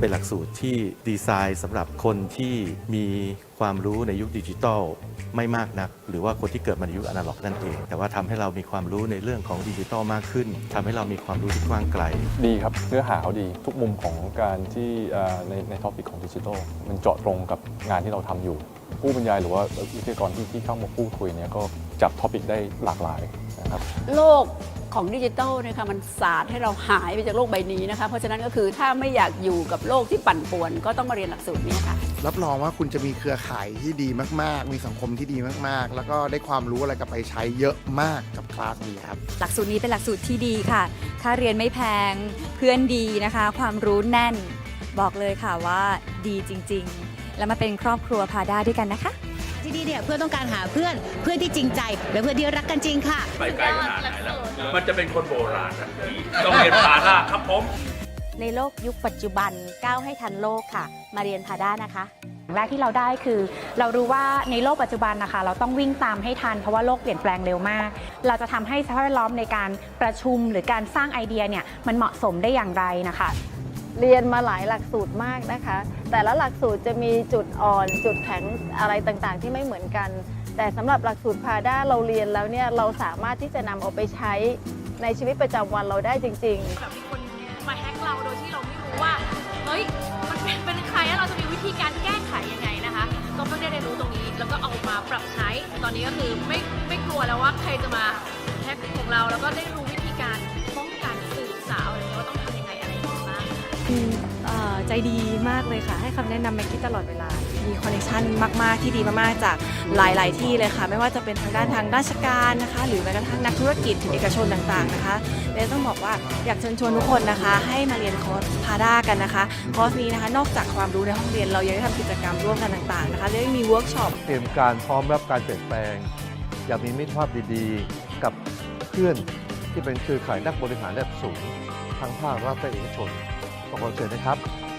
เป็นหลักสูตรที่ดีไซน์สำหรับคนที่มีความรู้ในยุคดิจิทัลไม่มากนัก หรือว่าคนที่เกิดมาในยุคอนาล็อกนั่นเอง แต่ว่าทำให้เรามีความรู้ในเรื่องของดิจิทัลมากขึ้นทำให้เรามีความรู้ที่กว้างไกล ดีครับ เนื้อหาเขาดีทุกมุมของการที่ในในท็อปิกของดิจิทัลมันเจาะตรงกับงานที่เราทำอยู่ ผู้บรรยายหรือว่าวิทยากรที่ที่เข้ามาพูดคุยเนี่ยก็จับท็อปิกได้หลากหลาย ครับโลกของดิจิทัลเนี่ยค่ะมันศาสตร์ให้เราหายไปจากโลกใบนี้นะคะ เพราะฉะนั้นก็คือถ้าไม่อยากอยู่กับโลกที่ปั่นป่วน ก็ต้องมาเรียนหลักสูตรนี้ค่ะ รับรองว่าคุณจะมีเครือข่ายที่ดีมาก ๆ มีสังคมที่ดีมาก ๆ แล้วก็ได้ความรู้อะไรกลับไปใช้เยอะมากกับคลาสนี้ครับ หลักสูตรนี้เป็นหลักสูตรที่ดีค่ะ ค่าเรียนไม่แพง เพื่อนดีนะคะ ความรู้แน่น บอกเลยค่ะว่าดีจริง ๆ แล้วมาเป็นครอบครัวพาด้าด้วยกันนะคะ ที่นี่เนี่ยเพื่อนต้องการหาเพื่อนเพื่อนที่จริงใจ และเพื่อนที่รักกันจริงค่ะ ไปไกลขนาดไหนแล้ว มันจะเป็นคนโบราณทันทีต้องเรียนผ่านหน้าครับผม ในโลกยุคปัจจุบันก้าวให้ทันโลกค่ะ มาเรียนพาด้านะคะแรกที่เราได้คือ เรารู้ว่าในโลกปัจจุบันนะคะ เราต้องวิ่งตามให้ทันเพราะว่าโลกเปลี่ยนแปลงเร็วมาก เราจะทำให้สภาพแวดล้อมในการประชุมหรือการสร้างไอเดียเนี่ยมันเหมาะสมได้อย่างไรนะคะ เรียนมาหลายหลักสูตรมากนะคะ แต่ละหลักสูตรจะมีจุดอ่อน จุดแข็งอะไรต่างๆ ที่ไม่เหมือนกัน แต่สำหรับหลักสูตรพาด้าเราเรียนแล้วเนี่ยเราสามารถที่จะนำเอาไปใช้ในชีวิตประจำวันเราได้จริงๆแบบมีคนมาแฮ็กเราโดยที่เราไม่รู้ว่าเฮ้ยมันเป็นใครแล้วเราจะมีวิธีการแก้ไขยังไงนะคะก็เพิ่งได้เรียนรู้ตรงนี้ แล้วก็เอามาปรับใช้ ตอนนี้ก็คือไม่ไม่กลัวแล้วว่าใครจะมาแฮ็กของเราแล้วก็ได้รู้ ใจดีมากเลยค่ะ ให้คำแนะนำแม็กกี้ตลอดเวลา มีคอนเนคชันมาก ๆ ที่ดีมาก ๆ จากหลาย ๆ ที่เลยค่ะ ไม่ว่าจะเป็นทางด้านทางราชการนะคะ หรือแม้กระทั่งนักธุรกิจเอกชนต่าง ๆ นะคะเลยต้องบอกว่าอยากเชิญชวนทุกคนนะคะ ให้มาเรียนคอร์สพาด้ากันนะคะ คอร์สนี้นะคะ นอกจากความรู้ในห้องเรียน เรายังได้ทำกิจกรรมร่วมกันต่าง ๆ นะคะและยังมีเวิร์กช็อป เตรียมการพร้อมรับการเปลี่ยนแปลง อยากมีมิตรภาพดีๆ กับเพื่อนที่เป็นเครือข่ายนักบริหารระดับสูงทั้งภาครัฐและเอกชน ขอเชิญนะครับ